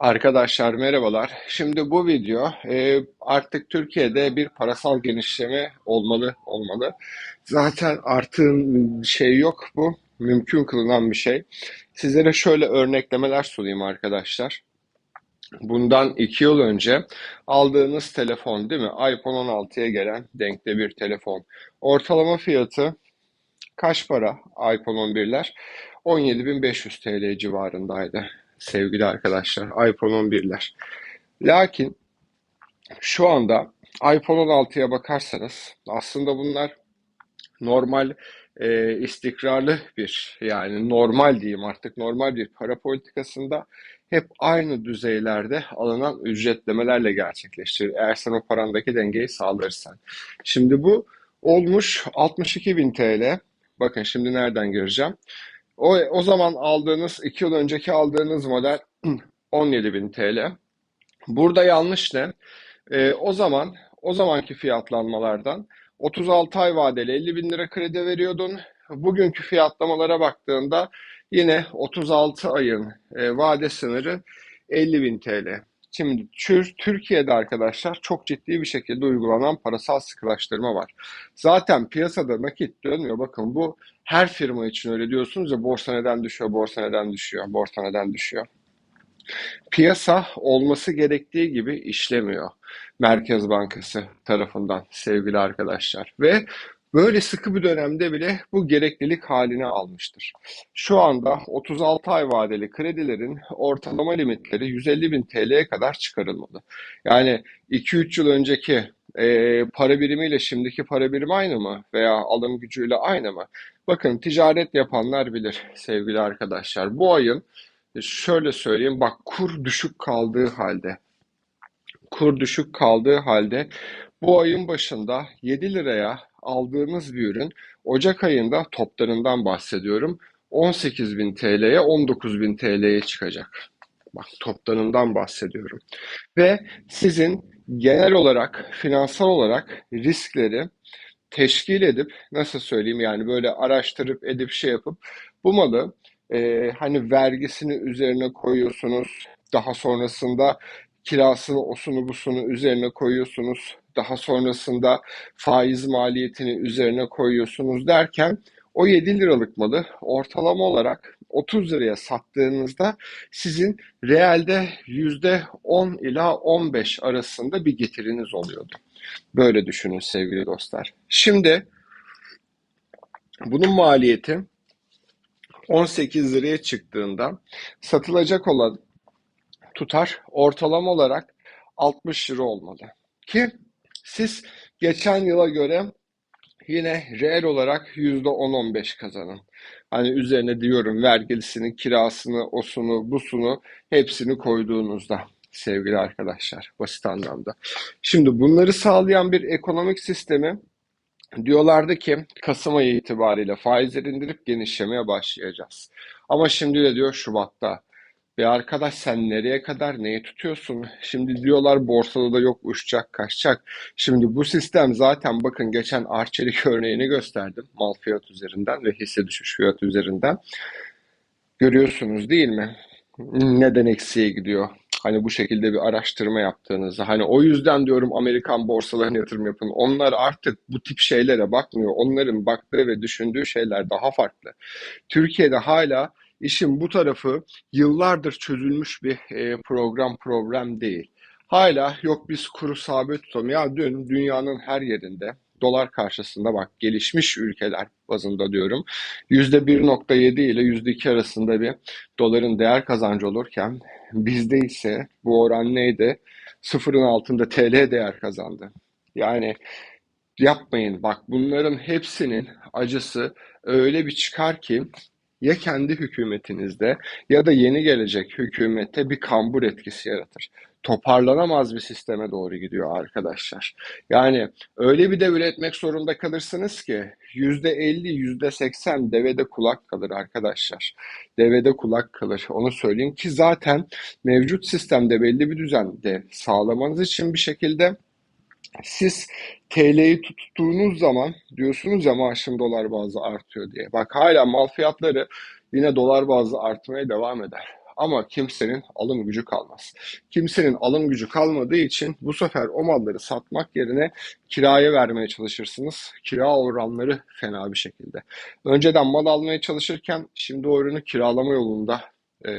Arkadaşlar merhabalar. Şimdi bu video e, artık Türkiye'de bir parasal genişleme olmalı olmalı. Zaten artığın şey yok bu. Mümkün kılınan bir şey. Sizlere şöyle örneklemeler sunayım arkadaşlar. Bundan iki yıl önce aldığınız telefon değil mi? iPhone 16'ya gelen denkte bir telefon. Ortalama fiyatı kaç para iPhone 11'ler? 17.500 TL civarındaydı sevgili arkadaşlar. iPhone 11'ler. Lakin şu anda iPhone 16'ya bakarsanız aslında bunlar normal e, istikrarlı bir yani normal diyeyim artık normal bir para politikasında hep aynı düzeylerde alınan ücretlemelerle gerçekleştirir. Eğer sen o parandaki dengeyi sağlarsan. Şimdi bu olmuş 62.000 TL. Bakın şimdi nereden göreceğim? O, o zaman aldığınız, iki yıl önceki aldığınız model 17.000 TL. Burada yanlış ne? Ee, o zaman, o zamanki fiyatlanmalardan 36 ay vadeli 50 bin lira kredi veriyordun. Bugünkü fiyatlamalara baktığında yine 36 ayın e, vade sınırı 50 bin TL. Şimdi Türkiye'de arkadaşlar çok ciddi bir şekilde uygulanan parasal sıkılaştırma var. Zaten piyasada nakit dönmüyor. Bakın bu her firma için öyle diyorsunuz ya borsa neden düşüyor, borsa neden düşüyor, borsa neden düşüyor. Piyasa olması gerektiği gibi işlemiyor. Merkez Bankası tarafından sevgili arkadaşlar. Ve Böyle sıkı bir dönemde bile bu gereklilik haline almıştır. Şu anda 36 ay vadeli kredilerin ortalama limitleri 150 bin TL'ye kadar çıkarılmalı. Yani 2-3 yıl önceki e, para birimiyle şimdiki para birimi aynı mı? Veya alım gücüyle aynı mı? Bakın ticaret yapanlar bilir sevgili arkadaşlar. Bu ayın şöyle söyleyeyim bak kur düşük kaldığı halde kur düşük kaldığı halde bu ayın başında 7 liraya aldığınız bir ürün Ocak ayında toplarından bahsediyorum 18.000 TL'ye 19.000 TL'ye çıkacak. Bak toplarından bahsediyorum. Ve sizin genel olarak finansal olarak riskleri teşkil edip nasıl söyleyeyim yani böyle araştırıp edip şey yapıp bu malı e, hani vergisini üzerine koyuyorsunuz. Daha sonrasında kirasını, osunu, busunu üzerine koyuyorsunuz. Daha sonrasında faiz maliyetini üzerine koyuyorsunuz derken o 7 liralık malı ortalama olarak 30 liraya sattığınızda sizin realde %10 ila 15 arasında bir getiriniz oluyordu. Böyle düşünün sevgili dostlar. Şimdi bunun maliyeti 18 liraya çıktığında satılacak olan tutar ortalama olarak 60 lira olmalı. Ki siz geçen yıla göre yine reel olarak %10-15 kazanın. Hani üzerine diyorum vergilisini, kirasını, osunu, busunu hepsini koyduğunuzda sevgili arkadaşlar basit anlamda. Şimdi bunları sağlayan bir ekonomik sistemi diyorlardı ki Kasım ayı itibariyle faizleri indirip genişlemeye başlayacağız. Ama şimdi de diyor Şubat'ta bir arkadaş sen nereye kadar neyi tutuyorsun? Şimdi diyorlar borsada da yok uçacak kaçacak. Şimdi bu sistem zaten bakın geçen Arçelik örneğini gösterdim. Mal fiyat üzerinden ve hisse düşüş fiyat üzerinden. Görüyorsunuz değil mi? Neden eksiye gidiyor? Hani bu şekilde bir araştırma yaptığınızda hani o yüzden diyorum Amerikan borsalarına yatırım yapın. Onlar artık bu tip şeylere bakmıyor. Onların baktığı ve düşündüğü şeyler daha farklı. Türkiye'de hala İşin bu tarafı yıllardır çözülmüş bir e, program problem değil. Hala yok biz kuru sabit tutalım. Ya dün dünyanın her yerinde dolar karşısında bak gelişmiş ülkeler bazında diyorum %1.7 ile %2 arasında bir doların değer kazancı olurken bizde ise bu oran neydi? Sıfırın altında TL değer kazandı. Yani yapmayın bak bunların hepsinin acısı öyle bir çıkar ki ya kendi hükümetinizde ya da yeni gelecek hükümette bir kambur etkisi yaratır. Toparlanamaz bir sisteme doğru gidiyor arkadaşlar. Yani öyle bir de üretmek zorunda kalırsınız ki %50, %80 devede kulak kalır arkadaşlar. Devede kulak kalır. Onu söyleyeyim ki zaten mevcut sistemde belli bir düzende sağlamanız için bir şekilde siz TL'yi tuttuğunuz zaman diyorsunuz ya maaşım dolar bazlı artıyor diye. Bak hala mal fiyatları yine dolar bazlı artmaya devam eder. ama kimsenin alım gücü kalmaz. Kimsenin alım gücü kalmadığı için bu sefer o malları satmak yerine kiraya vermeye çalışırsınız. Kira oranları fena bir şekilde. Önceden mal almaya çalışırken şimdi o ürünü kiralama yolunda e,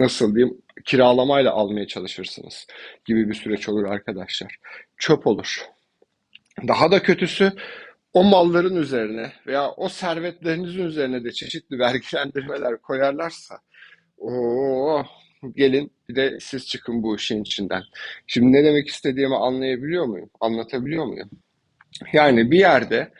nasıl diyeyim kiralamayla almaya çalışırsınız gibi bir süreç olur arkadaşlar. Çöp olur. Daha da kötüsü o malların üzerine veya o servetlerinizin üzerine de çeşitli vergilendirmeler koyarlarsa o gelin bir de siz çıkın bu işin içinden. Şimdi ne demek istediğimi anlayabiliyor muyum? Anlatabiliyor muyum? Yani bir yerde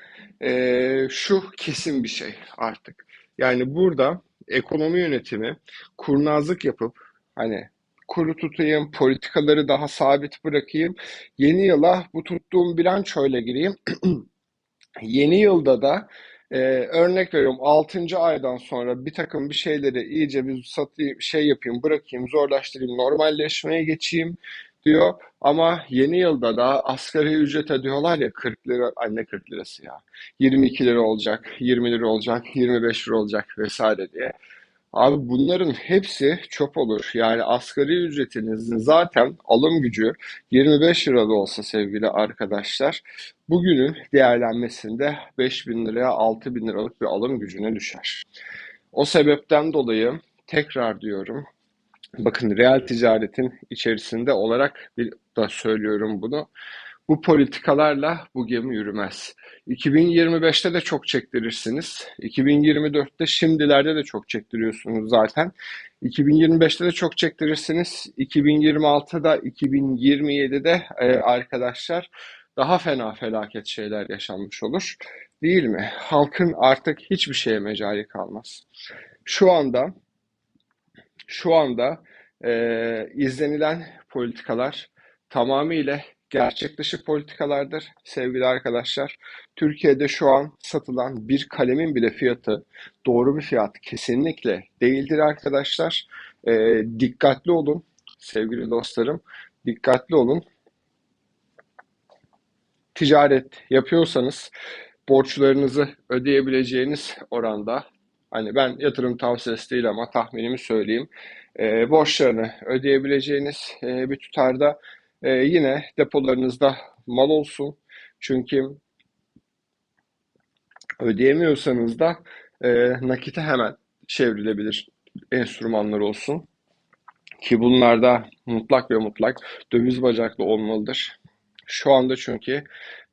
e, şu kesin bir şey artık. Yani burada ekonomi yönetimi kurnazlık yapıp hani kuru tutayım, politikaları daha sabit bırakayım. Yeni yıla bu tuttuğum bilançoyla gireyim. Yeni yılda da e, örnek veriyorum 6. aydan sonra bir takım bir şeyleri iyice bir satayım, şey yapayım, bırakayım, zorlaştırayım, normalleşmeye geçeyim diyor. Ama yeni yılda da asgari ücrete diyorlar ya 40 lira, anne 40 lirası ya. 22 lira olacak, 20 lira olacak, 25 lira olacak vesaire diye. Abi bunların hepsi çöp olur. Yani asgari ücretinizin zaten alım gücü 25 lirada olsa sevgili arkadaşlar bugünün değerlenmesinde 5 bin liraya 6 bin liralık bir alım gücüne düşer. O sebepten dolayı tekrar diyorum bakın reel ticaretin içerisinde olarak bir da söylüyorum bunu. Bu politikalarla bu gemi yürümez. 2025'te de çok çektirirsiniz. 2024'te şimdilerde de çok çektiriyorsunuz zaten. 2025'te de çok çektirirsiniz. 2026'da, 2027'de e, arkadaşlar daha fena felaket şeyler yaşanmış olur. Değil mi? Halkın artık hiçbir şeye mecali kalmaz. Şu anda şu anda e, izlenilen politikalar tamamıyla gerçek dışı politikalardır sevgili arkadaşlar. Türkiye'de şu an satılan bir kalemin bile fiyatı doğru bir fiyat kesinlikle değildir arkadaşlar. E, dikkatli olun sevgili dostlarım. Dikkatli olun. Ticaret yapıyorsanız borçlarınızı ödeyebileceğiniz oranda hani ben yatırım tavsiyesi değil ama tahminimi söyleyeyim. E, borçlarını ödeyebileceğiniz e, bir tutarda e, yine depolarınızda mal olsun. Çünkü ödeyemiyorsanız da e, nakite hemen çevrilebilir enstrümanlar olsun. Ki bunlarda mutlak ve mutlak döviz bacaklı olmalıdır. Şu anda çünkü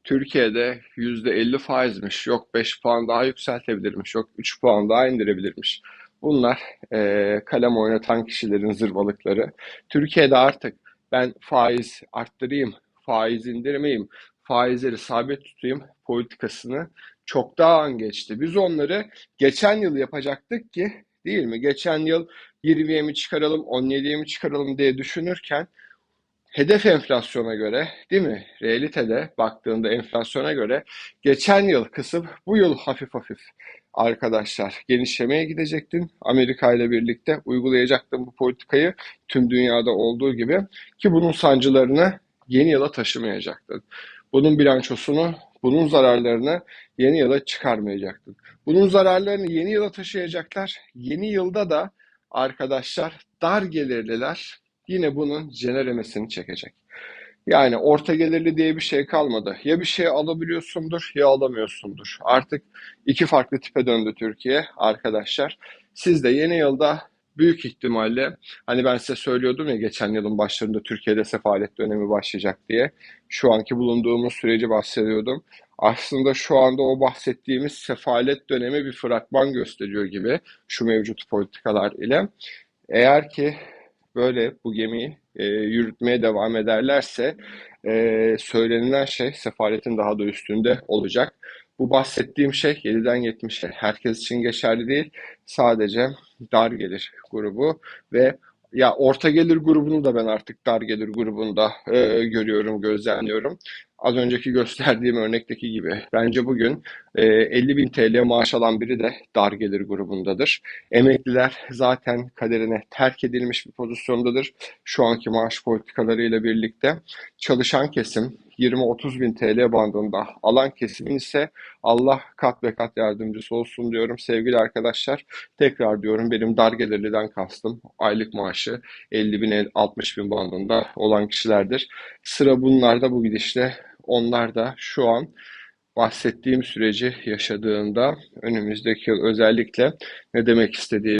Türkiye'de %50 faizmiş, yok 5 puan daha yükseltebilirmiş, yok 3 puan daha indirebilirmiş. Bunlar e, kalem oynatan kişilerin zırvalıkları. Türkiye'de artık ben faiz arttırayım, faiz indirmeyeyim, faizleri sabit tutayım politikasını çoktan geçti. Biz onları geçen yıl yapacaktık ki değil mi? Geçen yıl 20'ye mi çıkaralım, 17'ye mi çıkaralım diye düşünürken hedef enflasyona göre değil mi? Realitede baktığında enflasyona göre geçen yıl kısıp bu yıl hafif hafif arkadaşlar genişlemeye gidecektin. Amerika ile birlikte uygulayacaktın bu politikayı tüm dünyada olduğu gibi ki bunun sancılarını yeni yıla taşımayacaktın. Bunun bilançosunu, bunun zararlarını yeni yıla çıkarmayacaktın. Bunun zararlarını yeni yıla taşıyacaklar. Yeni yılda da arkadaşlar dar gelirliler yine bunun jeneremesini çekecek. Yani orta gelirli diye bir şey kalmadı. Ya bir şey alabiliyorsundur ya alamıyorsundur. Artık iki farklı tipe döndü Türkiye arkadaşlar. Siz de yeni yılda büyük ihtimalle hani ben size söylüyordum ya geçen yılın başlarında Türkiye'de sefalet dönemi başlayacak diye. Şu anki bulunduğumuz süreci bahsediyordum. Aslında şu anda o bahsettiğimiz sefalet dönemi bir fragman gösteriyor gibi şu mevcut politikalar ile. Eğer ki böyle bu gemiyi e, yürütmeye devam ederlerse e, söylenilen şey sefaletin daha da üstünde olacak. Bu bahsettiğim şey 7'den 70'e herkes için geçerli değil. Sadece dar gelir grubu ve ya orta gelir grubunu da ben artık dar gelir grubunda e, görüyorum, gözlemliyorum. Az önceki gösterdiğim örnekteki gibi. Bence bugün e, 50 bin TL maaş alan biri de dar gelir grubundadır. Emekliler zaten kaderine terk edilmiş bir pozisyondadır. Şu anki maaş politikalarıyla birlikte çalışan kesim 20-30 bin TL bandında alan kesimin ise Allah kat ve kat yardımcısı olsun diyorum sevgili arkadaşlar. Tekrar diyorum benim dar gelirliden kastım aylık maaşı 50 bin 60 bin bandında olan kişilerdir. Sıra bunlarda bu gidişle onlar da şu an bahsettiğim süreci yaşadığında önümüzdeki yıl özellikle ne demek istediğimi